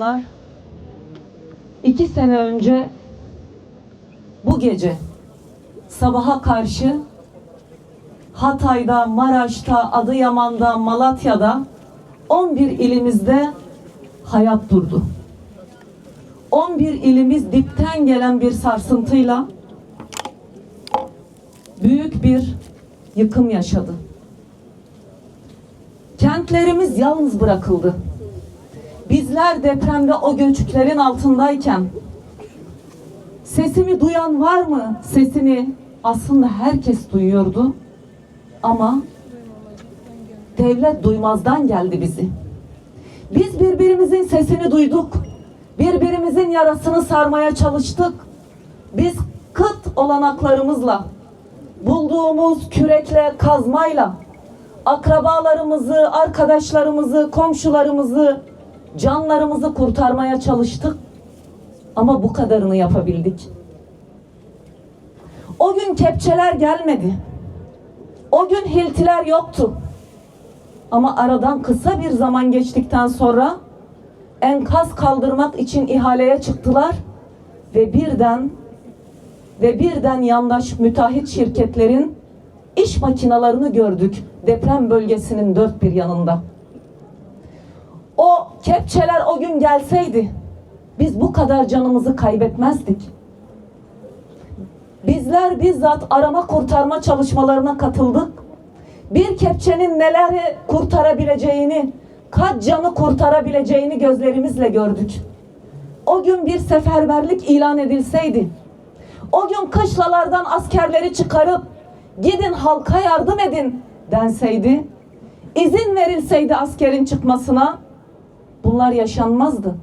Anlar iki sene önce bu gece sabaha karşı Hatay'da, Maraş'ta, Adıyaman'da, Malatya'da 11 ilimizde hayat durdu. 11 ilimiz dipten gelen bir sarsıntıyla büyük bir yıkım yaşadı. Kentlerimiz yalnız bırakıldı. Bizler depremde o göçüklerin altındayken sesimi duyan var mı? Sesini aslında herkes duyuyordu. Ama devlet duymazdan geldi bizi. Biz birbirimizin sesini duyduk. Birbirimizin yarasını sarmaya çalıştık. Biz kıt olanaklarımızla, bulduğumuz kürekle, kazmayla akrabalarımızı, arkadaşlarımızı, komşularımızı, canlarımızı kurtarmaya çalıştık. Ama bu kadarını yapabildik. O gün kepçeler gelmedi. O gün hiltiler yoktu. Ama aradan kısa bir zaman geçtikten sonra enkaz kaldırmak için ihaleye çıktılar ve birden ve birden yandaş müteahhit şirketlerin iş makinalarını gördük deprem bölgesinin dört bir yanında. O kepçeler o gün gelseydi biz bu kadar canımızı kaybetmezdik. Bizler bizzat arama kurtarma çalışmalarına katıldık. Bir kepçenin neleri kurtarabileceğini, kaç canı kurtarabileceğini gözlerimizle gördük. O gün bir seferberlik ilan edilseydi, o gün kışlalardan askerleri çıkarıp gidin halka yardım edin denseydi, izin verilseydi askerin çıkmasına bunlar yaşanmazdı.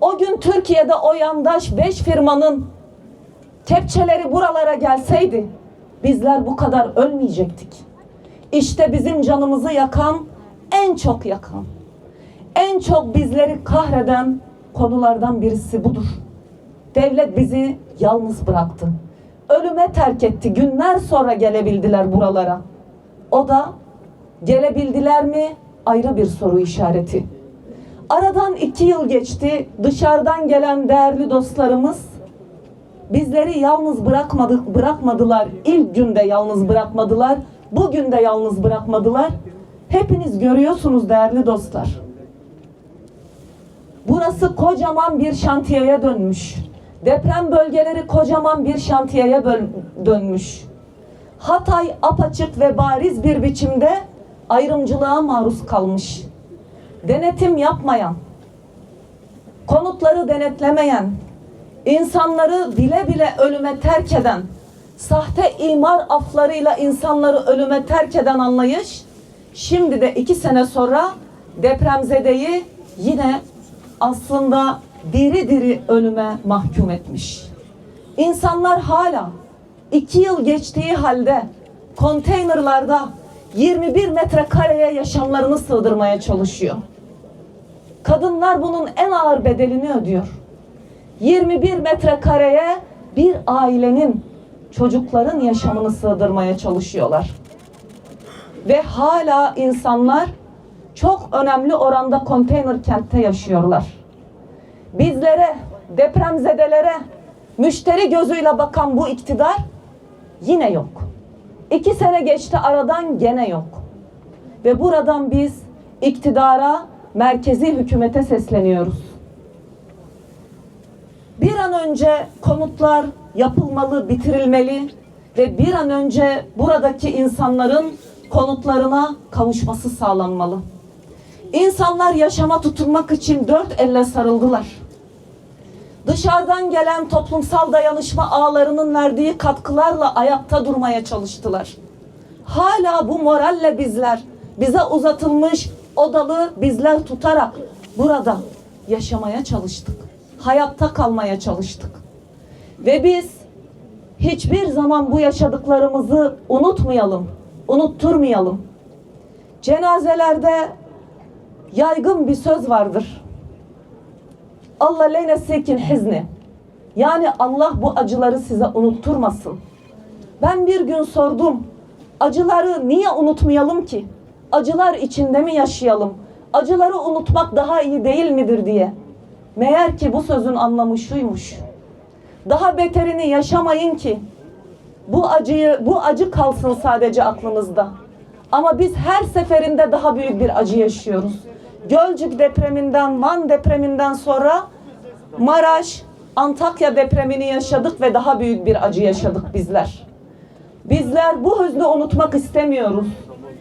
O gün Türkiye'de o yandaş beş firmanın kepçeleri buralara gelseydi bizler bu kadar ölmeyecektik. İşte bizim canımızı yakan, en çok yakan, en çok bizleri kahreden konulardan birisi budur. Devlet bizi yalnız bıraktı. Ölüme terk etti. Günler sonra gelebildiler buralara. O da gelebildiler mi ayrı bir soru işareti. Aradan iki yıl geçti. Dışarıdan gelen değerli dostlarımız bizleri yalnız bırakmadı, bırakmadılar. İlk günde yalnız bırakmadılar. Bugün de yalnız bırakmadılar. Hepiniz görüyorsunuz değerli dostlar. Burası kocaman bir şantiyeye dönmüş. Deprem bölgeleri kocaman bir şantiyeye dönmüş. Hatay apaçık ve bariz bir biçimde ayrımcılığa maruz kalmış. Denetim yapmayan, konutları denetlemeyen, insanları bile bile ölüme terk eden, sahte imar aflarıyla insanları ölüme terk eden anlayış, şimdi de iki sene sonra depremzedeyi yine aslında diri diri ölüme mahkum etmiş. İnsanlar hala iki yıl geçtiği halde konteynerlarda 21 metrekareye yaşamlarını sığdırmaya çalışıyor. Kadınlar bunun en ağır bedelini ödüyor. 21 metrekareye bir ailenin çocukların yaşamını sığdırmaya çalışıyorlar. Ve hala insanlar çok önemli oranda konteyner kentte yaşıyorlar. Bizlere, depremzedelere, müşteri gözüyle bakan bu iktidar yine yok. İki sene geçti aradan gene yok. Ve buradan biz iktidara, merkezi hükümete sesleniyoruz. Bir an önce konutlar yapılmalı, bitirilmeli ve bir an önce buradaki insanların konutlarına kavuşması sağlanmalı. İnsanlar yaşama tutunmak için dört elle sarıldılar. Dışarıdan gelen toplumsal dayanışma ağlarının verdiği katkılarla ayakta durmaya çalıştılar. Hala bu moralle bizler bize uzatılmış odalı bizler tutarak burada yaşamaya çalıştık. Hayatta kalmaya çalıştık. Ve biz hiçbir zaman bu yaşadıklarımızı unutmayalım, unutturmayalım. Cenazelerde yaygın bir söz vardır. Allah leynesekin hizni. Yani Allah bu acıları size unutturmasın. Ben bir gün sordum. Acıları niye unutmayalım ki? Acılar içinde mi yaşayalım? Acıları unutmak daha iyi değil midir diye. Meğer ki bu sözün anlamı şuymuş. Daha beterini yaşamayın ki bu acıyı bu acı kalsın sadece aklınızda. Ama biz her seferinde daha büyük bir acı yaşıyoruz. Gölcük depreminden, Van depreminden sonra Maraş, Antakya depremini yaşadık ve daha büyük bir acı yaşadık bizler. Bizler bu hüznü unutmak istemiyoruz.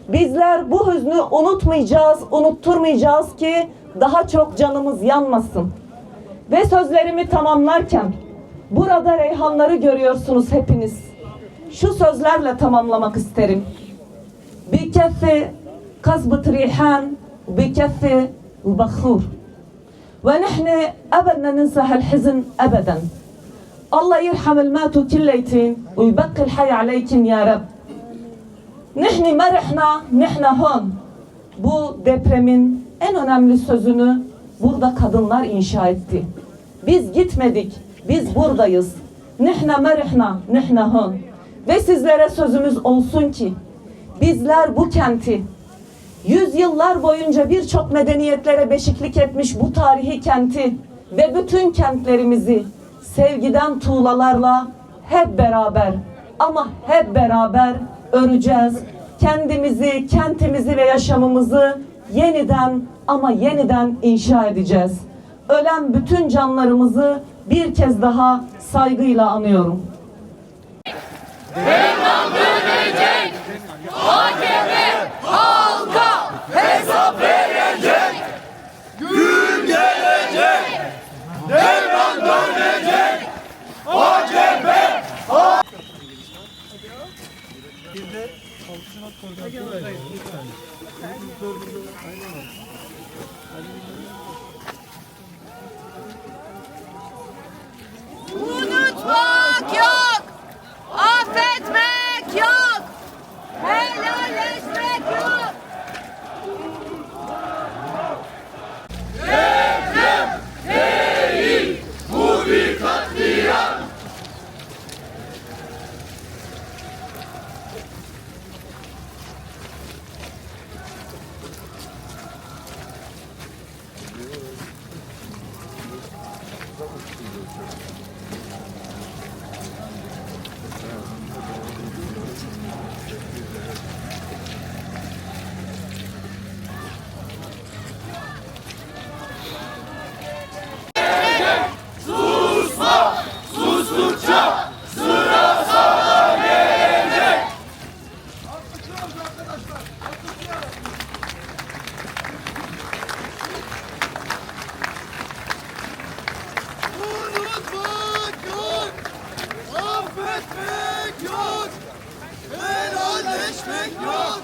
Bizler bu hüznü unutmayacağız, unutturmayacağız ki daha çok canımız yanmasın. Ve sözlerimi tamamlarken burada reyhanları görüyorsunuz hepiniz. Şu sözlerle tamamlamak isterim. Bir kefi kasbet rihan bi kefi bakhur. Ve nihne ebedne ninsahel hizn ebeden. Allah yirhamel matu killeytin ve yubakkil hay aleykin ya Rabbi. Nihni merihna nihna hon. Bu depremin en önemli sözünü burada kadınlar inşa etti. Biz gitmedik, biz buradayız. Nihna merihna nihna hon. Ve sizlere sözümüz olsun ki bizler bu kenti yüzyıllar boyunca birçok medeniyetlere beşiklik etmiş bu tarihi kenti ve bütün kentlerimizi sevgiden tuğlalarla hep beraber ama hep beraber öreceğiz. Kendimizi, kentimizi ve yaşamımızı yeniden ama yeniden inşa edeceğiz. Ölen bütün canlarımızı bir kez daha saygıyla anıyorum. Unutmak yok. Affetmek yok. Helalleşmek yok. Unutmak yok, affetmek yok, helalleşmek yok.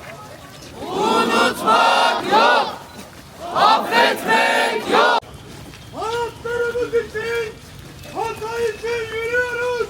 Unutmak yok, affetmek yok. Hayatlarımız için, Hatay için yürüyoruz.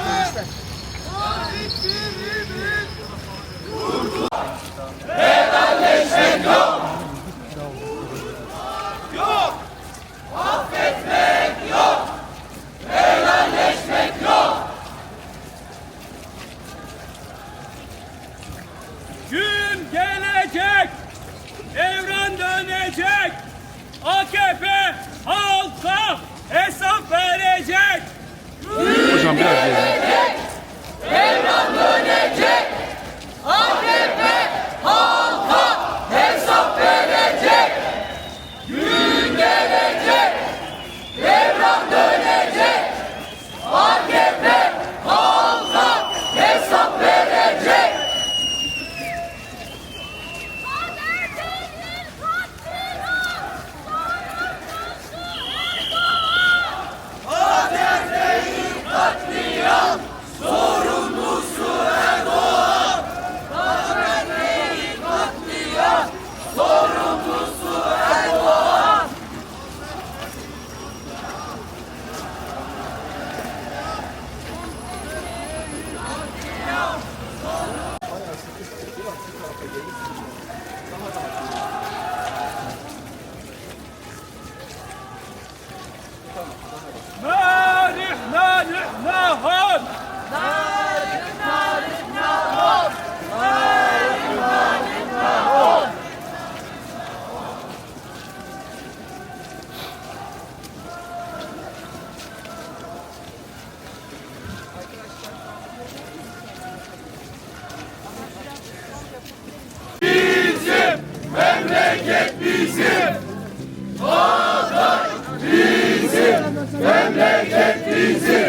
Hatay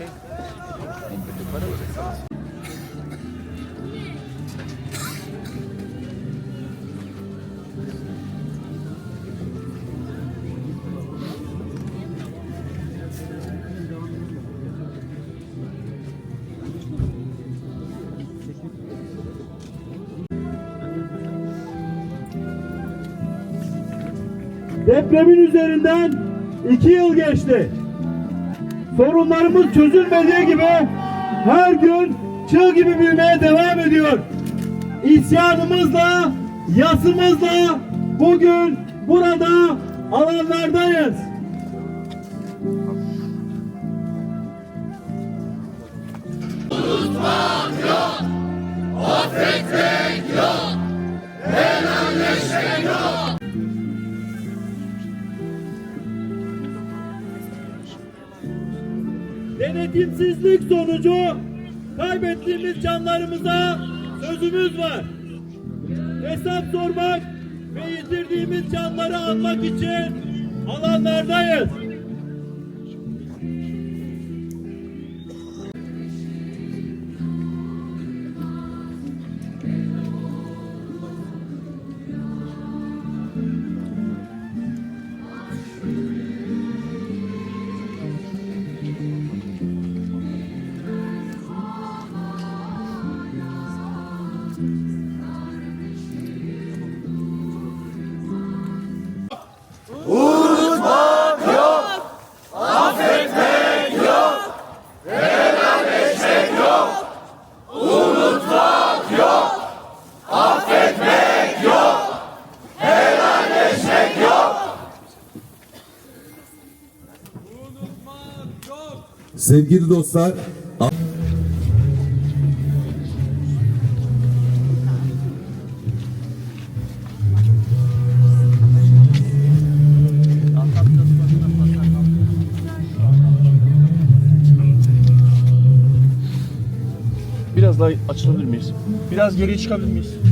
Şey. Para verecek Depremin üzerinden iki yıl geçti. Sorunlarımız çözülmediği gibi her gün çığ gibi büyümeye devam ediyor. İsyanımızla, yasımızla bugün burada alanlardayız. Denetimsizlik sonucu kaybettiğimiz canlarımıza sözümüz var. Hesap sormak ve yitirdiğimiz canları almak için alanlardayız. Sevgili dostlar, Biraz daha açılabilir miyiz? Biraz geriye çıkabilir miyiz?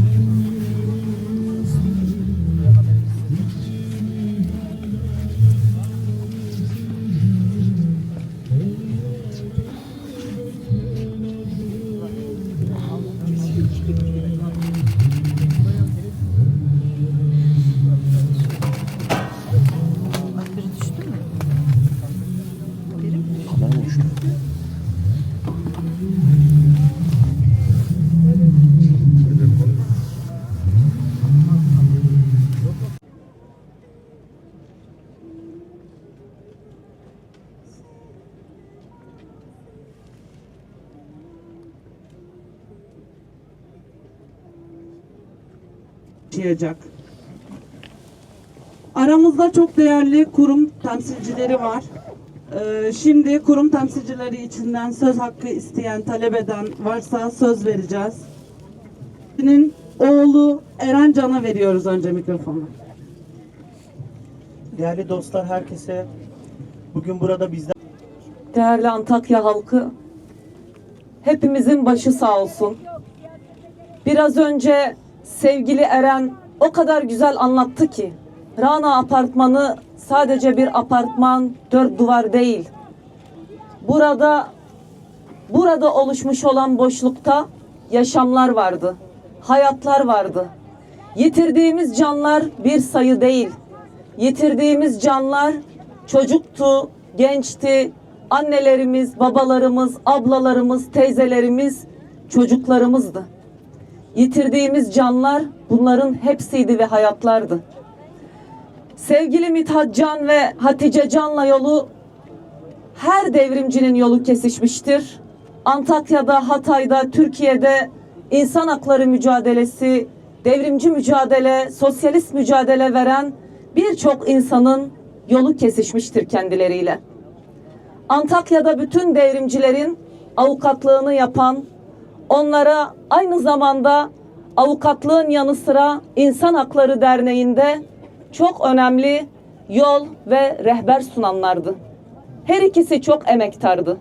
Yaşayacak. Aramızda çok değerli kurum temsilcileri var. Ee, şimdi kurum temsilcileri içinden söz hakkı isteyen, talep eden varsa söz vereceğiz. Senin oğlu Eren Can'a veriyoruz önce mikrofonu. Değerli dostlar herkese bugün burada bizden Değerli Antakya halkı, hepimizin başı sağ olsun. Biraz önce sevgili Eren o kadar güzel anlattı ki, Rana apartmanı sadece bir apartman, dört duvar değil. Burada, burada oluşmuş olan boşlukta yaşamlar vardı, hayatlar vardı. Yitirdiğimiz canlar bir sayı değil. Yitirdiğimiz canlar çocuktu, gençti, annelerimiz, babalarımız, ablalarımız, teyzelerimiz, çocuklarımızdı. Yitirdiğimiz canlar bunların hepsiydi ve hayatlardı. Sevgili Mithat Can ve Hatice Can'la yolu her devrimcinin yolu kesişmiştir. Antakya'da, Hatay'da, Türkiye'de insan hakları mücadelesi, devrimci mücadele, sosyalist mücadele veren birçok insanın yolu kesişmiştir kendileriyle. Antakya'da bütün devrimcilerin avukatlığını yapan, onlara aynı zamanda avukatlığın yanı sıra İnsan Hakları Derneği'nde çok önemli yol ve rehber sunanlardı. Her ikisi çok emektardı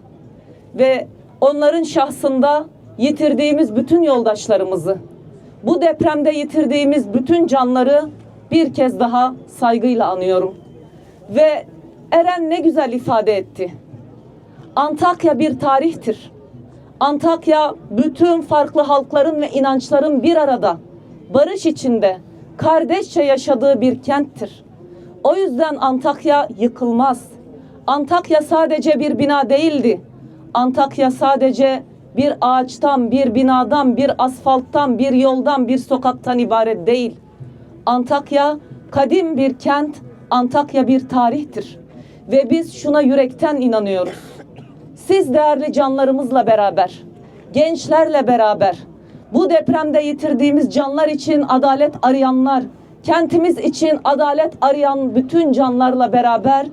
ve onların şahsında yitirdiğimiz bütün yoldaşlarımızı, bu depremde yitirdiğimiz bütün canları bir kez daha saygıyla anıyorum. Ve Eren ne güzel ifade etti. Antakya bir tarihtir. Antakya bütün farklı halkların ve inançların bir arada, barış içinde, kardeşçe yaşadığı bir kenttir. O yüzden Antakya yıkılmaz. Antakya sadece bir bina değildi. Antakya sadece bir ağaçtan, bir binadan, bir asfalttan, bir yoldan, bir sokaktan ibaret değil. Antakya kadim bir kent, Antakya bir tarihtir. Ve biz şuna yürekten inanıyoruz. Siz değerli canlarımızla beraber, gençlerle beraber, bu depremde yitirdiğimiz canlar için adalet arayanlar, kentimiz için adalet arayan bütün canlarla beraber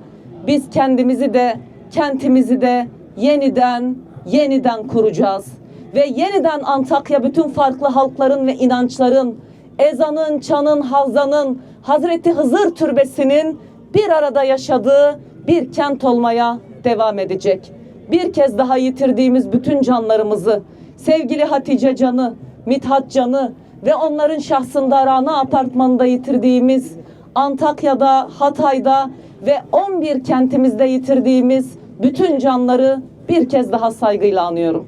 biz kendimizi de, kentimizi de yeniden, yeniden kuracağız. Ve yeniden Antakya bütün farklı halkların ve inançların, ezanın, çanın, havzanın, Hazreti Hızır Türbesi'nin bir arada yaşadığı bir kent olmaya devam edecek. Bir kez daha yitirdiğimiz bütün canlarımızı, sevgili Hatice Can'ı, Mithat Can'ı ve onların şahsında Rana Apartmanı'nda yitirdiğimiz, Antakya'da, Hatay'da ve 11 kentimizde yitirdiğimiz bütün canları bir kez daha saygıyla anıyorum.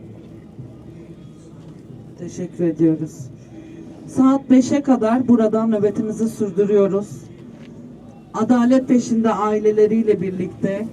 Teşekkür ediyoruz. Saat 5'e kadar buradan nöbetimizi sürdürüyoruz. Adalet peşinde aileleriyle birlikte